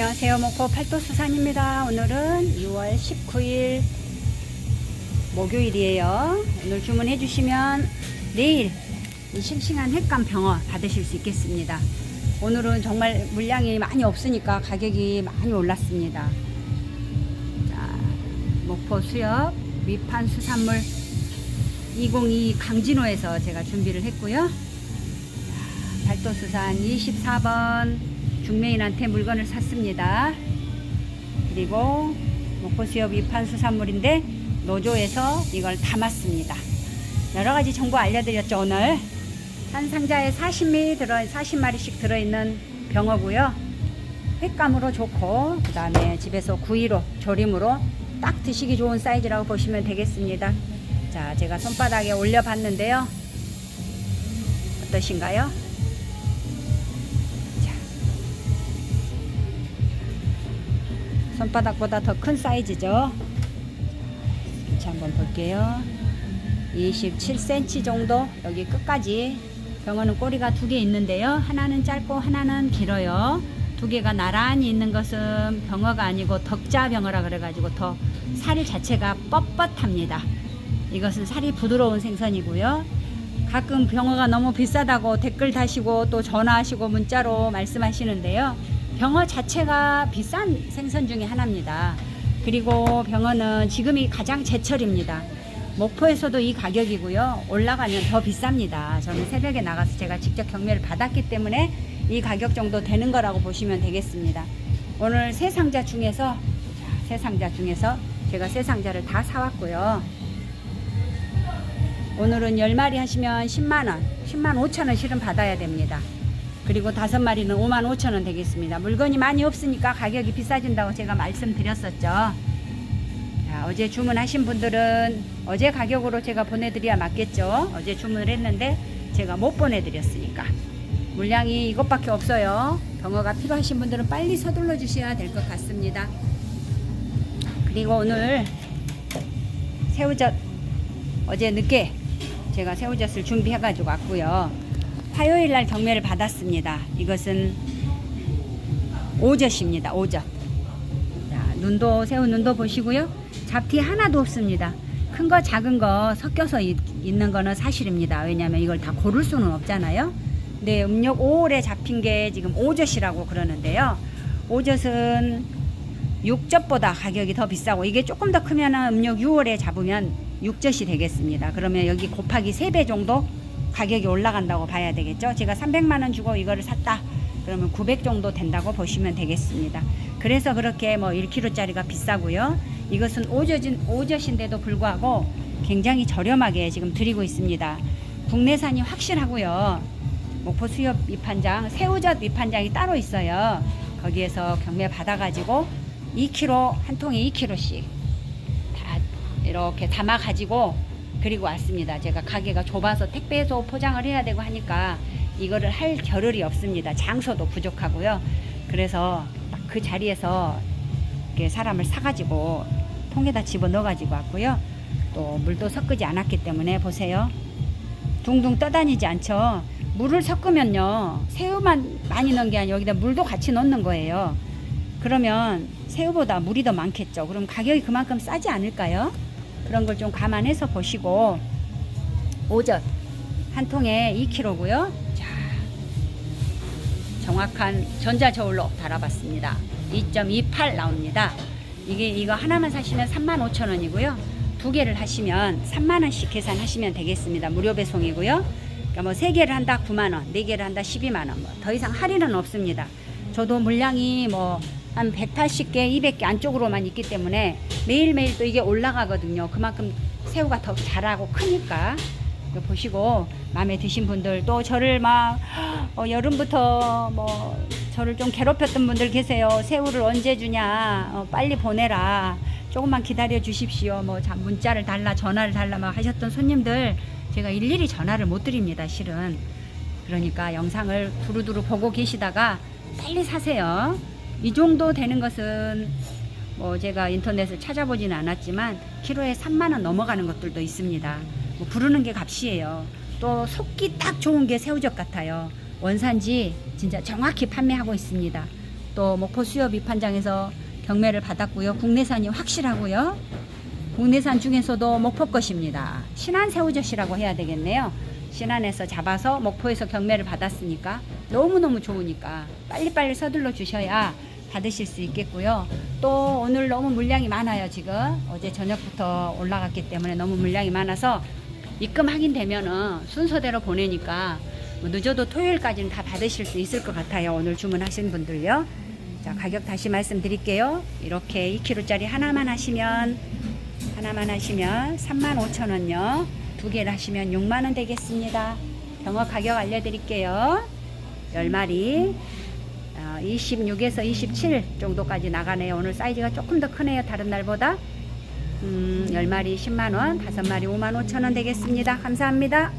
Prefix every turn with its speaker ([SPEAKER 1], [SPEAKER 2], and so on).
[SPEAKER 1] 안녕하세요. 목포 팔도수산입니다. 오늘은 6월 19일 목요일이에요. 오늘 주문해 주시면 내일 이 싱싱한 횟감 병어 받으실 수 있겠습니다. 오늘은 정말 물량이 많이 없으니까 가격이 많이 올랐습니다. 자, 목포 수협 위판 수산물 202 강진호에서 제가 준비를 했고요. 발도수산 24번 중매인한테 물건을 샀습니다. 그리고 목포수협 위판 수산물인데 노조에서 이걸 담았습니다. 여러 가지 정보 알려드렸죠 오늘 한 상자에 40마리 들어 40마리씩 들어있는 병어고요. 횟감으로 좋고 그 다음에 집에서 구이로 조림으로 딱 드시기 좋은 사이즈라고 보시면 되겠습니다. 자 제가 손바닥에 올려봤는데요. 어떠신가요? 손바닥보다 더 큰 사이즈죠. 자, 한번 볼게요. 27cm 정도 여기 끝까지 병어는 꼬리가 두 개 있는데요. 하나는 짧고 하나는 길어요. 두 개가 나란히 있는 것은 병어가 아니고 덕자 병어라 그래가지고 더 살 자체가 뻣뻣합니다. 이것은 살이 부드러운 생선이고요. 가끔 병어가 너무 비싸다고 댓글 다시고 또 전화하시고 문자로 말씀하시는데요. 병어 자체가 비싼 생선 중에 하나입니다. 그리고 병어는 지금이 가장 제철입니다. 목포에서도 이 가격이고요. 올라가면 더 비쌉니다. 저는 새벽에 나가서 제가 직접 경매를 받았기 때문에 이 가격 정도 되는 거라고 보시면 되겠습니다. 오늘 세 상자 중에서 자, 세 상자 중에서 제가 세 상자를 다 사왔고요. 오늘은 10마리 하시면 10만원, 10만 5천원 실은 받아야 됩니다. 그리고 다섯 마리는 5만 5천 원 되겠습니다. 물건이 많이 없으니까 가격이 비싸진다고 제가 말씀드렸었죠. 자, 어제 주문하신 분들은 어제 가격으로 제가 보내드려야 맞겠죠. 어제 주문을 했는데 제가 못 보내드렸으니까. 물량이 이것밖에 없어요. 병어가 필요하신 분들은 빨리 서둘러 주셔야 될 것 같습니다. 그리고 오늘 새우젓 어제 늦게 제가 새우젓을 준비해가지고 왔고요. 화요일 날 경매를 받았습니다. 이것은 오젓입니다. 오젓. 자, 눈도 새우 눈도 보시고요. 잡티 하나도 없습니다. 큰 거 작은 거 섞여서 있, 있는 거는 사실입니다. 왜냐하면 이걸 다 고를 수는 없잖아요. 근데 음력 5월에 잡힌 게 지금 오젓이라고 그러는데요. 오젓은 육젓보다 가격이 더 비싸고 이게 조금 더 크면은 음력 6월에 잡으면 육젓이 되겠습니다. 그러면 여기 곱하기 3배 정도 가격이 올라간다고 봐야 되겠죠. 제가 300만 원 주고 이거를 샀다. 그러면 900 정도 된다고 보시면 되겠습니다. 그래서 그렇게 뭐 1kg짜리가 비싸고요. 이것은 오젓인 오젓인데도 불구하고 굉장히 저렴하게 지금 드리고 있습니다. 국내산이 확실하고요. 목포 수협 위판장, 새우젓 위판장이 따로 있어요. 거기에서 경매 받아가지고 2kg 한 통에 2kg씩 다 이렇게 담아 가지고 그리고 왔습니다. 제가 가게가 좁아서 택배에서 포장을 해야 되고 하니까 이거를 할 겨를이 없습니다. 장소도 부족하고요. 그래서 딱 그 자리에서 사람을 사가지고 통에다 집어 넣어가지고 왔고요. 또 물도 섞이지 않았기 때문에 보세요. 둥둥 떠다니지 않죠. 물을 섞으면요. 새우만 많이 넣은 게 아니라 여기다 물도 같이 넣는 거예요. 그러면 새우보다 물이 더 많겠죠. 그럼 가격이 그만큼 싸지 않을까요? 그런 걸 좀 감안해서 보시고 오젓 한 통에 2kg고요. 자, 정확한 전자 저울로 달아봤습니다. 2.28 나옵니다. 이게 이거 하나만 사시면 35,000원이고요. 두 개를 하시면 3만 원씩 계산하시면 되겠습니다. 무료 배송이고요. 그러니까 뭐 세 개를 한다 9만 원, 네 개를 한다 12만 원. 뭐 더 이상 할인은 없습니다. 저도 물량이 뭐 한 180개, 200개 안쪽으로만 있기 때문에 매일매일 또 이게 올라가거든요. 그만큼 새우가 더 자라고 크니까. 보시고 마음에 드신 분들 또 저를 막 어, 여름부터 뭐 저를 좀 괴롭혔던 분들 계세요. 새우를 언제 주냐? 어, 빨리 보내라. 조금만 기다려 주십시오. 뭐 자, 문자를 달라, 전화를 달라 막 하셨던 손님들 제가 일일이 전화를 못 드립니다. 실은. 그러니까 영상을 두루두루 보고 계시다가 빨리 사세요. 이 정도 되는 것은 뭐 제가 인터넷을 찾아보지는 않았지만 키로에 3만 원 넘어가는 것들도 있습니다. 뭐 부르는 게 값이에요. 또 속기 딱 좋은 게 새우젓 같아요. 원산지 진짜 정확히 판매하고 있습니다. 또 목포 수협 입판장에서 경매를 받았고요. 국내산이 확실하고요. 국내산 중에서도 목포 것입니다. 신안 새우젓이라고 해야 되겠네요. 신안에서 잡아서 목포에서 경매를 받았으니까 너무너무 좋으니까 빨리빨리 서둘러 주셔야 받으실 수 있겠고요. 또 오늘 너무 물량이 많아요, 지금. 어제 저녁부터 올라갔기 때문에 너무 물량이 많아서 입금 확인되면은 순서대로 보내니까 뭐 늦어도 토요일까지는 다 받으실 수 있을 것 같아요. 오늘 주문하신 분들요. 자, 가격 다시 말씀드릴게요. 이렇게 2kg짜리 하나만 하시면 하나만 하시면 35,000원요. 두 개를 하시면 6만 원 되겠습니다. 병어 가격 알려 드릴게요. 10마리 26에서 27 정도까지 나가네요. 오늘 사이즈가 조금 더 크네요. 다른 날보다. 음, 10마리 10만 원, 5마리 5만 5천 원 되겠습니다. 감사합니다.